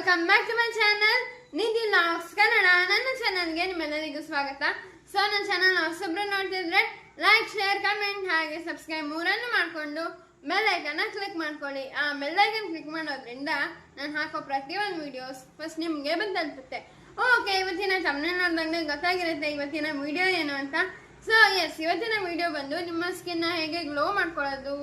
Welcome back to my channel Nidhi looks Kannada ನನ್ನ ಚಾನಲ್ಗೆ ನಿಮ್ಮೆಲ್ಲರಿಗೂ ಸ್ವಾಗತ. ಸೊ ನನ್ನ ಚಾನಲ್ ಹೊಸಬ್ರು ನೋಡ್ತಿದ್ರೆ ಲೈಕ್ ಶೇರ್ ಕಮೆಂಟ್ ಹಾಗೆ ಸಬ್ಸ್ಕ್ರೈಬ್ ಮೂರನ್ನು ಮಾಡಿಕೊಂಡು ಬೆಲ್ಲೈಕನ್ನ ಕ್ಲಿಕ್ ಮಾಡ್ಕೊಳ್ಳಿ. ಆ ಬೆಲ್ಲೈಕನ್ ಕ್ಲಿಕ್ ಮಾಡೋದ್ರಿಂದ ನಾನು ಹಾಕೋ ಪ್ರತಿಯೊಂದು ವಿಡಿಯೋಸ್ ಫಸ್ಟ್ ನಿಮಗೆ ಬಂದನ್ಸುತ್ತೆ ಓಕೆ ಇವತ್ತಿನ ತಮ್ಮನೇ ನೋಡಿದಾಗ ಗೊತ್ತಾಗಿರುತ್ತೆ ಇವತ್ತಿನ ವಿಡಿಯೋ ಏನು ಅಂತ. ಸೊ ಎಸ್ ಇವತ್ತಿನ ವಿಡಿಯೋ ಬಂದು ನಿಮ್ಮ ಸ್ಕಿನ್ನ ಹೇಗೆ ಗ್ಲೋ ಮಾಡ್ಕೊಳ್ಳೋದು,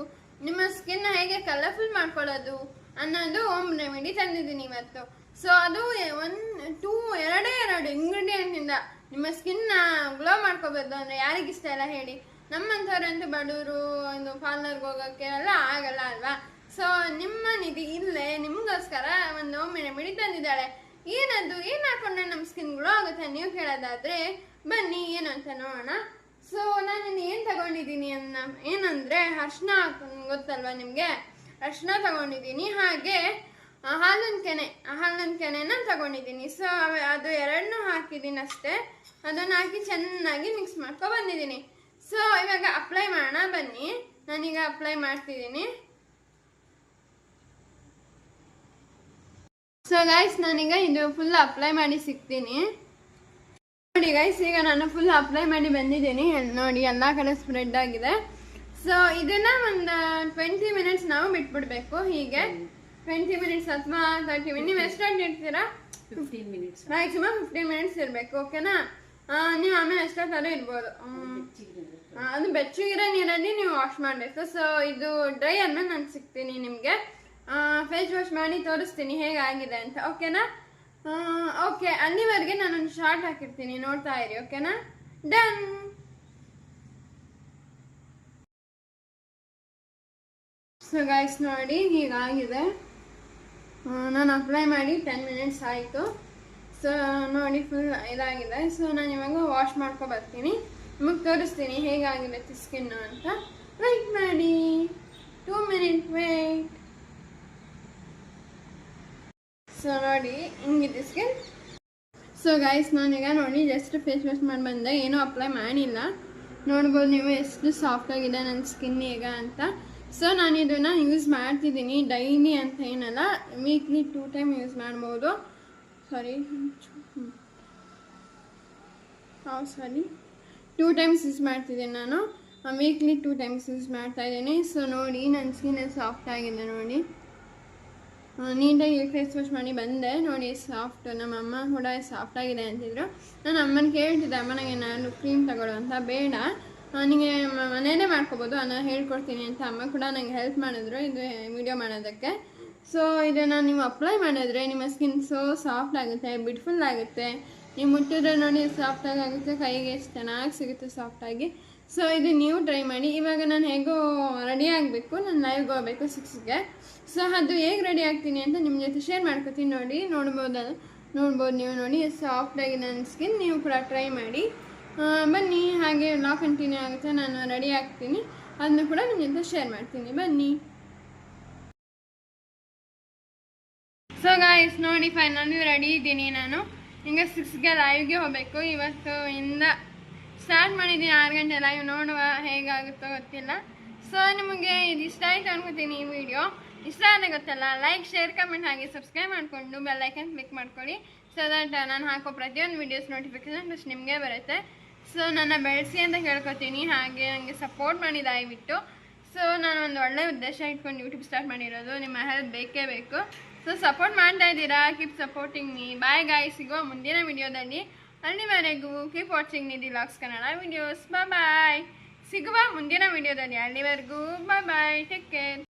ನಿಮ್ಮ ಸ್ಕಿನ್ನ ಹೇಗೆ ಕಲರ್ಫುಲ್ ಮಾಡ್ಕೊಳ್ಳೋದು ಅನ್ನೋದು ಹೋಮ್ ರೆಮಿಡಿ ತಂದಿದ್ದೀನಿ ಇವತ್ತು. ಸೊ ಅದು ಒನ್ ಟೂ ಎರಡೇ ಎರಡು ಇಂಗ್ರೀಡಿಯೆಂಟಿಂದ ನಿಮ್ಮ ಸ್ಕಿನ್ನ ಗ್ಲೋ ಮಾಡ್ಕೋಬೋದು ಅಂದರೆ ಯಾರಿಗಿಷ್ಟ ಇಲ್ಲ ಹೇಳಿ. ನಮ್ಮಂಥವ್ರಂತೂ ಬಡವರು, ಒಂದು ಪಾರ್ಲರ್ಗೆ ಹೋಗೋಕ್ಕೆ ಎಲ್ಲ ಆಗಲ್ಲ ಅಲ್ವಾ? ಸೊ ನಿಮ್ಮ ನಿಧಿ ಇಲ್ಲೇ ನಿಮಗೋಸ್ಕರ ಒಂದು ಹೋಮ್ ರೆಮಿಡಿ ತಂದಿದ್ದಾಳೆ. ಏನದು? ಏನು ಹಾಕೊಂಡ್ರೆ ನಮ್ಮ ಸ್ಕಿನ್ ಗ್ಲೋ ಆಗುತ್ತೆ ನೀವು ಕೇಳೋದಾದರೆ, ಬನ್ನಿ, ಏನು ಅಂತ ನೋಡೋಣ. ಸೊ ನಾನು ಏನ್ ತಗೊಂಡಿದ್ದೀನಿ ಅನ್ನ? ಏನಂದರೆ ಅರ್ಶನ ಗೊತ್ತಲ್ವಾ ನಿಮ್ಗೆ? ಅರ್ಶಿನ ತಗೊಂಡಿದ್ದೀನಿ. ಹಾಗೆ ಹಾಲಿನ ಕೆನೆ ಹಾಲಿನ ಕೆನೆನ ತಗೊಂಡಿದ್ದೀನಿ. ಸೊ ಅದು ಎರಡನ್ನೂ ಹಾಕಿದ್ದೀನಿ ಅಷ್ಟೇ. ಅದನ್ನ ಹಾಕಿ ಚೆನ್ನಾಗಿ ಮಿಕ್ಸ್ ಮಾಡ್ಕೊ ಬಂದಿದ್ದೀನಿ. ಸೊ ಇವಾಗ ಅಪ್ಲೈ ಮಾಡೋಣ, ಬನ್ನಿ. ನಾನೀಗ ಅಪ್ಲೈ ಮಾಡ್ತಿದ್ದೀನಿ. ಸೊ ಗೈಸ್ ನಾನೀಗ ಇದು ಫುಲ್ ಅಪ್ಲೈ ಮಾಡಿ ಸಿಗ್ತೀನಿ. ನೋಡಿ ಗೈಸ್ ಈಗ ನಾನು ಫುಲ್ ಅಪ್ಲೈ ಮಾಡಿ ಬಂದಿದ್ದೀನಿ. ನೋಡಿ, ಎಲ್ಲ ಕಡೆ ಸ್ಪ್ರೆಡ್ ಆಗಿದೆ. ಸೊ ಇದನ್ನ ಒಂದು ಟ್ವೆಂಟಿ ಮಿನಿಟ್ಸ್ ನಾವು ಬಿಟ್ಬಿಡ್ಬೇಕು ಹೀಗೆ. ಟ್ವೆಂಟಿ ಮಿನಿಟ್ಸ್ ಅಥವಾ ತರ್ಟಿ ಮಿನಿಟ್ ನೀವು ಇಡ್ತೀರಾ fifteen minutes maximum fifteen minutes ಇರಬೇಕು ಓಕೆನಾ? ನೀವು ಆಮೇಲೆ ಎಷ್ಟೊತ್ತಾದ್ರೂ ಇರ್ಬೋದು. ಅದು ಬೆಚ್ಚಗಿರೋ ನೀರಲ್ಲಿ ನೀವು ವಾಶ್ ಮಾಡಬೇಕು. ಸೊ ಇದು ಡ್ರೈ ಆದ್ಮೇಲೆ ನಾನು ಸಿಗ್ತೀನಿ ನಿಮಗೆ. ಫೇಸ್ ವಾಶ್ ಮಾಡಿ ತೋರಿಸ್ತೀನಿ ಹೇಗಾಗಿದೆ ಅಂತ ಓಕೆನಾ? ಓಕೆ ಅಲ್ಲಿವರೆಗೆ ನಾನೊಂದು ಶಾರ್ಟ್ ಹಾಕಿರ್ತೀನಿ ನೋಡ್ತಾ ಇರಿ ಓಕೆನಾ? ಡನ್ ಸೊ ಗೈಸ್ ನೋಡಿ ಹೀಗಾಗಿದೆ. ನಾನು ಅಪ್ಲೈ ಮಾಡಿ ಟೆನ್ ಮಿನಿಟ್ಸ್ ಆಯಿತು. ಸೊ ನೋಡಿ ಫುಲ್ ಇದಾಗಿದೆ. ಸೊ ನಾನು ಇವಾಗ ವಾಶ್ ಮಾಡ್ಕೊ ಬರ್ತೀನಿ. ನಿಮಗೆ ತೋರಿಸ್ತೀನಿ ಹೇಗಾಗಿದೆ ಸ್ಕಿನ್ನು ಅಂತ. ವೆಯ್ಟ್ ಮಾಡಿ ಟೂ ಮಿನಿಟ್ ವೇಟ್ ಸೊ ನೋಡಿ ಹಿಂಗಿದೆ ಸ್ಕಿನ್ ಸೊ ಗೈಸ್ ನಾನೀಗ ನೋಡಿ ಜಸ್ಟ್ ಫೇಸ್ ವಾಶ್ ಮಾಡಿ ಬಂದೆ. ಏನೂ ಅಪ್ಲೈ ಮಾಡಿಲ್ಲ. ನೋಡ್ಬೋದು ನೀವು ಎಷ್ಟು ಸಾಫ್ಟ್ ಆಗಿದೆ ನನ್ನ ಸ್ಕಿನ್ ಈಗ ಅಂತ. ಸೊ ನಾನು ಇದನ್ನು ಯೂಸ್ ಮಾಡ್ತಿದ್ದೀನಿ ಡೈಲಿ ಅಂತ ಏನಲ್ಲ ವೀಕ್ಲಿ ಟೂ ಟೈಮ್ ಯೂಸ್ ಮಾಡ್ಬೋದು. ಸಾರಿ ಹಾಂ ಸಾರಿ ಟೂ ಟೈಮ್ಸ್ ಯೂಸ್ ಮಾಡ್ತಿದ್ದೀನಿ ನಾನು. ವೀಕ್ಲಿ ಟೂ ಟೈಮ್ಸ್ ಯೂಸ್ ಮಾಡ್ತಾ ಇದ್ದೀನಿ. ಸೊ ನೋಡಿ ನನ್ನ ಸ್ಕಿನ್ ಸಾಫ್ಟ್ ಆಗಿದೆ ನೋಡಿ. ನೀಟಾಗಿ ಫೇಸ್ ವಾಶ್ ಮಾಡಿ ಬಂದೆ. ನೋಡಿ ಸಾಫ್ಟ್ ನಮ್ಮ ಅಮ್ಮ ಕೂಡ ಸಾಫ್ಟ್ ಆಗಿದೆ ಅಂತಿದ್ರು. ನಾನು ಅಮ್ಮನ ಕೇಳ್ತಿದ್ದೆ ಅಮ್ಮನಿಗೆ ನಾನು ಕ್ರೀಮ್ ತಗೊಳ್ಳೋ ಅಂತ ಬೇಡ. ನನಗೆ ಮನೇನೆ ಮಾಡ್ಕೋಬೋದು. ನಾನು ಹೇಳ್ಕೊಡ್ತೀನಿ ಅಂತ ಅಮ್ಮ ಕೂಡ ನನಗೆ ಹೆಲ್ಪ್ ಮಾಡಿದ್ರು ಇದು ವಿಡಿಯೋ ಮಾಡೋದಕ್ಕೆ. ಸೊ ಇದನ್ನು ನೀವು ಅಪ್ಲೈ ಮಾಡಿದ್ರೆ ನಿಮ್ಮ ಸ್ಕಿನ್ ಸೋ ಸಾಫ್ಟ್ ಆಗುತ್ತೆ ಬ್ಯೂಟಿಫುಲ್ ಆಗುತ್ತೆ. ನೀವು ಮುಟ್ಟಿದ್ರೆ ನೋಡಿ ಸಾಫ್ಟಾಗಿ ಆಗುತ್ತೆ, ಕೈಗೆ ಚೆನ್ನಾಗಿ ಸಿಗುತ್ತೆ ಸಾಫ್ಟಾಗಿ ಸೊ ಇದು ನೀವು ಟ್ರೈ ಮಾಡಿ. ಇವಾಗ ನಾನು ಹೇಗೋ ರೆಡಿ ಆಗಬೇಕು, ನಾನು ಲೈವ್ಗೆ ಹೋಗಬೇಕು ಸಿಕ್ಸ್ಗೆ ಸೊ ಅದು ಹೇಗೆ ರೆಡಿ ಆಗ್ತೀನಿ ಅಂತ ನಿಮ್ಮ ಜೊತೆ ಶೇರ್ ಮಾಡ್ಕೊತೀನಿ ನೋಡಿ. ನೋಡ್ಬೋದಲ್ಲ ನೋಡ್ಬೋದು ನೀವು ನೋಡಿ ಸಾಫ್ಟಾಗಿ ನನ್ನ ಸ್ಕಿನ್ ನೀವು ಕೂಡ ಟ್ರೈ ಮಾಡಿ. ಬನ್ನಿ, ಹಾಗೆ ಲಾ ಕಂಟಿನ್ಯೂ ಆಗುತ್ತೆ, ನಾನು ರೆಡಿ ಆಗ್ತೀನಿ. ಅದನ್ನು ಕೂಡ ನಿಮ್ಮ ಶೇರ್ ಮಾಡ್ತೀನಿ. ಬನ್ನಿ. ಸೊ ಗಾಯ್ಸ್ ನೋಡಿ ಫೈನಲಿ ರೆಡಿ ಇದ್ದೀನಿ ನಾನು. ಹಿಂಗೆ ಸಿಕ್ಸ್ಗೆ ಲೈವ್ಗೆ ಹೋಗಬೇಕು. ಇವತ್ತು ಇಂದ ಸ್ಟಾರ್ಟ್ ಮಾಡಿದ್ದೀನಿ, ಆರು ಗಂಟೆ ಲೈವ್ ನೋಡುವ ಹೇಗಾಗುತ್ತೋ ಗೊತ್ತಿಲ್ಲ. ಸೊ ನಿಮಗೆ ಇದು ಇಷ್ಟ ಆಯ್ತು ಅನ್ಕೋತೀನಿ ಈ ವಿಡಿಯೋ ಇಷ್ಟ ಆದರೆ ಗೊತ್ತಲ್ಲ ಲೈಕ್ ಶೇರ್ ಕಮೆಂಟ್ ಹಾಗೆ ಸಬ್ಸ್ಕ್ರೈಬ್ ಮಾಡಿಕೊಂಡು ಬೆಲ್ಲೈಕನ್ ಕ್ಲಿಕ್ ಮಾಡ್ಕೊಳ್ಳಿ. ಸೊ ದಟ್ ನಾನು ಹಾಕೋ ಪ್ರತಿಯೊಂದು ವೀಡಿಯೋಸ್ ನೋಟಿಫಿಕೇಶನ್ ಫಸ್ಟ್ ನಿಮಗೆ ಬರುತ್ತೆ. ಸೊ ನನ್ನ ಬೆಳೆಸಿ ಅಂತ ಹೇಳ್ಕೊತೀನಿ. ಹಾಗೆ ನನಗೆ ಸಪೋರ್ಟ್ ಮಾಡಿ ದಯವಿಟ್ಟು. ಸೊ ನಾನು ಒಂದು ಒಳ್ಳೆ ಉದ್ದೇಶ ಇಟ್ಕೊಂಡು ಯೂಟ್ಯೂಬ್ ಸ್ಟಾರ್ಟ್ ಮಾಡಿರೋದು. ನಿಮ್ಮ ಹೆಲ್ಪ್ ಬೇಕೇ ಬೇಕು. ಸೊ ಸಪೋರ್ಟ್ ಮಾಡ್ತಾ ಇದ್ದೀರಾ? Keep supporting me bye guys ಸಿಗೋ ಮುಂದಿನ ವಿಡಿಯೋದಲ್ಲಿ. ಅಲ್ಲಿವರೆಗೂ keep watching Nidhi LOX Kannada videos bye ಸಿಗುವ ಮುಂದಿನ ವಿಡಿಯೋದಲ್ಲಿ ಅಲ್ಲಿವರೆಗೂ. Bye take care